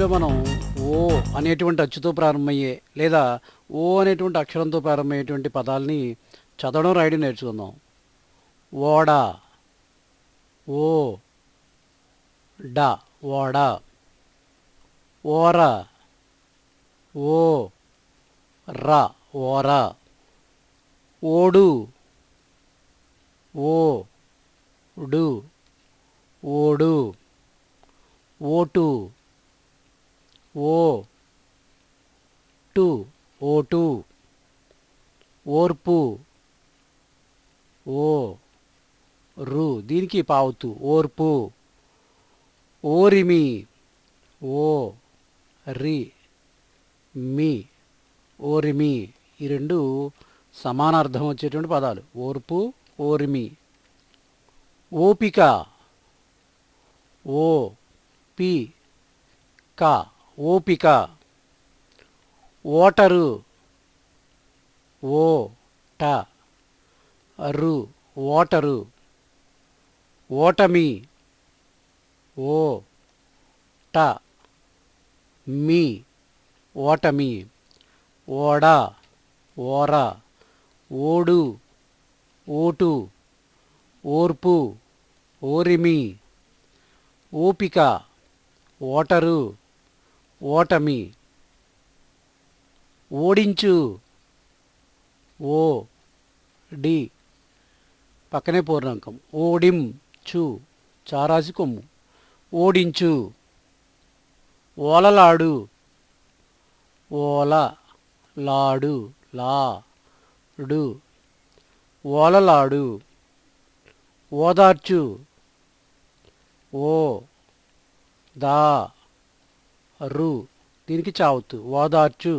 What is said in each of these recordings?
హిందీలో మనం ఓ అనేటువంటి అచ్చుతో ప్రారంభమయ్యే లేదా ఓ అనేటువంటి అక్షరంతో ప్రారంభమయ్యేటువంటి పదాలని చదవడం రాయడం నేర్చుకుందాం. ఓడ. ఓ. డ. ఓడ. ఓర. ఓ. ర. ఓర. ఓడు. ఓ. డు. ఓడు. ఓటు. ఓ. టు. ఓటు ఓర్పు. ఓ. రు. దీనికి పావుతు. ఓర్పు. ఓరిమి. ఓ. రి. మీ. ఓరిమి. ఈ రెండు సమానార్థం వచ్చేటువంటి పదాలు. ఓర్పు ఓరిమి. ఓపిక. ఓ. పి. క. ఓపిక. ఓటరు. ఓ ట రు. ఓటరు. ఓటమి. ఓ ట మీ. ఓటమి. ఓడ. ఓర. ఓడు. ఓటు. ఓర్పు. ఓరిమి. ఓపిక. ఓటరు. ఓటమి. ఓడించు. ఓ. డి. పక్కనే పూర్ణాంకం. ఓడిం చు చారాసి కొమ్ము ఓడించు. ఓలలాడు. ఓల లాడు. లా డు ఓలలాడు. ఓదార్చు. ఓ. దా. రు. దీనికి చావుతు. ఓదార్చు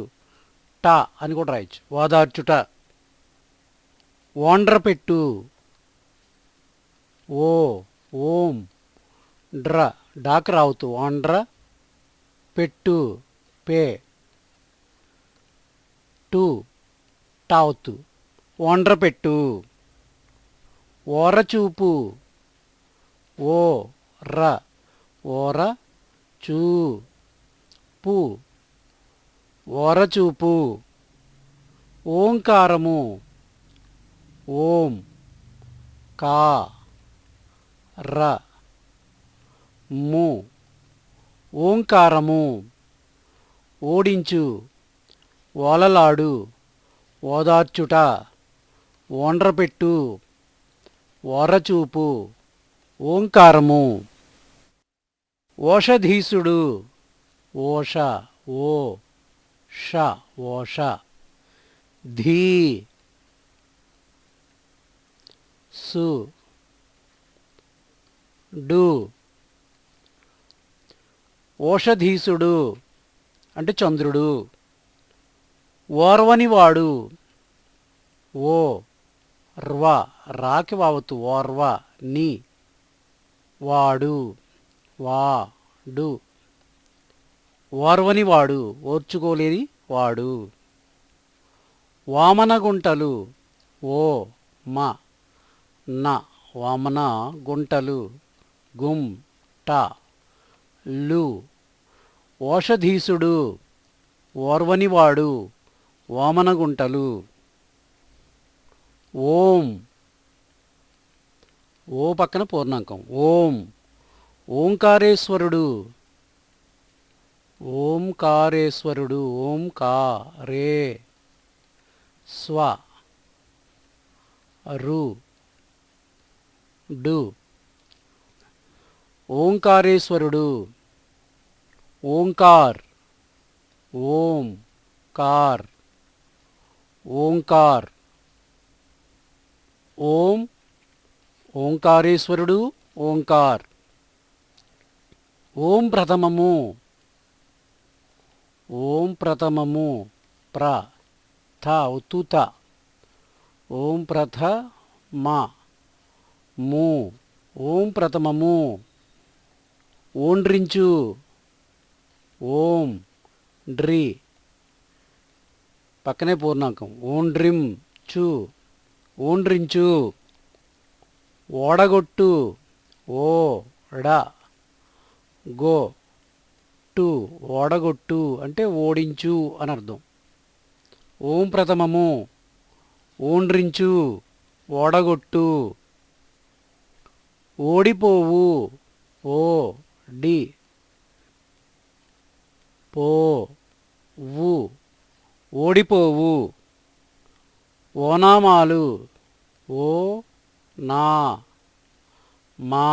ట అని కూడా రాయొచ్చు. ఓదార్చుట ఓండ్ర పెట్టు ఓ. ఓం. డ్ర. డాక్ రావుతు. ఓండ్ర పెట్టు. పే. టు. టావుతు. ఓండ్ర పెట్టు ఓరచూపు. ఓ. ర. ఓర చూ పు ఓరచూపు ఓంకారము ఓం కా ర ము ఓంకారము ఓడించు ఓలలాడు ఓదార్చుట ఓండ్రపెట్టు ఓరచూపు ఓంకారము. ఓషధీసుడు ఓష ఓ ష ఓష. ధీ సు డు. ఓషధీసుడు అంటే చంద్రుడు. ఓర్వనివాడు ఓ ర్వ రాకి వావతు ఓర్వ ని వాడు వాడు ఓర్వని వాడు ఓర్చుకోలేని వాడు. వామనగుంటలు ఓ మ న వామన గుంటలు గుం ట లు ఓషధీసుడు ఓర్వనివాడు వామనగుంటలు. ఓం ఓ పక్కన పూర్ణాంకం. ఓం ఓంకారేశ్వరుడు ఓంకారేశ్వరుడు ఓంకారే. స్వ. రు. డు. ఓంకారేశ్వరుడు. ఓంకార్. ఓం. కార్. ఓంకార్. ఓం. ఓంకారేశ్వరుడు ఓంకార్. ఓం ప్రథమము. ఓం ప్రథమము ప్ర థ ఉతుత. ఓం ప్రథ మా మూ. ఓం ప్రథమము. ఓండ్రించు ఓం డ్రి. పక్కనే పూర్ణాంకం. ఓండ్రిం చు. ఓండ్రించు ఓడగొట్టు. ఓ డ గో. ఓడగొట్టు ఓడగొట్టు అంటే ఓడించు అని అర్థం. ఓం ప్రథమము ఓండ్రించు ఓడగొట్టు ఓడిపోవు ఓ డి పో వు ఓడిపోవు ఓనామాలు ఓ నా మా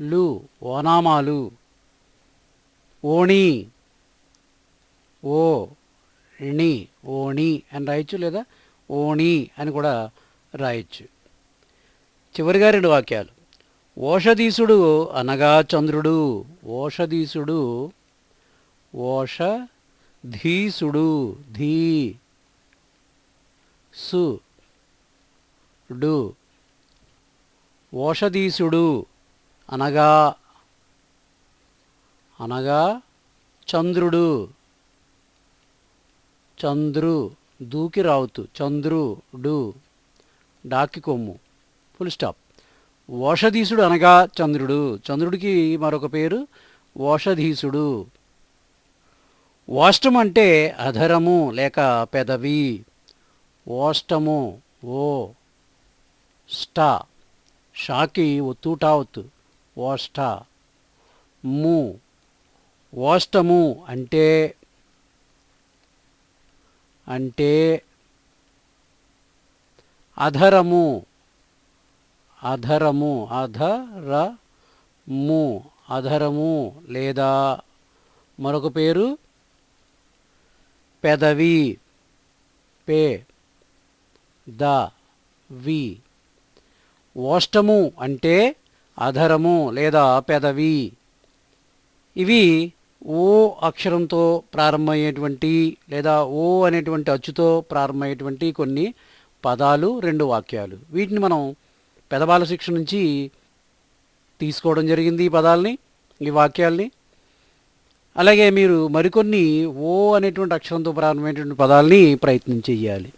లు ఓనామాలు. ఓణి. ఓ ణి ఓణి అని రాయొచ్చు లేదా ఓణి అని కూడా రాయొచ్చు. చివరిగా రెండు వాక్యాలు. ఓషధీసుడు అనగా చంద్రుడు. ఓషధీసుడు ఓషధీసుడు ధీ సు డు. ఓషధీసుడు అనగా అనగా చంద్రుడు. చంద్రు దూకి రావుతు చంద్రుడు డాకి కొమ్ము ఫుల్ స్టాప్ ఓషధీసుడు అనగా చంద్రుడు. చంద్రుడికి మరొక పేరు ఓషధీసుడు ఓష్టం అంటే అధరము లేక పెదవి. ఓష్టము ఓ స్టా. షాకి ఒత్తుటా ఓష్ట ము. ఓష్టము అంటే అంటే అధరము అధరము అధరము అధరము లేదా మరొక పేరు పెదవి పే ద వి. ఓష్టము అంటే అధరము లేదా పెదవి. ఇవి ఓ అక్షరంతో ప్రారంభమయ్యేటువంటి లేదా ఓ అనేటువంటి అచ్చుతో ప్రారంభమయ్యేటువంటి కొన్ని పదాలు రెండు వాక్యాలు. వీటిని మనం పెదబాల శిక్ష నుంచి తీసుకోవడం జరిగింది ఈ పదాలని ఈ వాక్యాల్ని. అలాగే మీరు మరికొన్ని ఓ అనేటువంటి అక్షరంతో ప్రారంభమైనటువంటి పదాలని ప్రయత్నం చేయాలి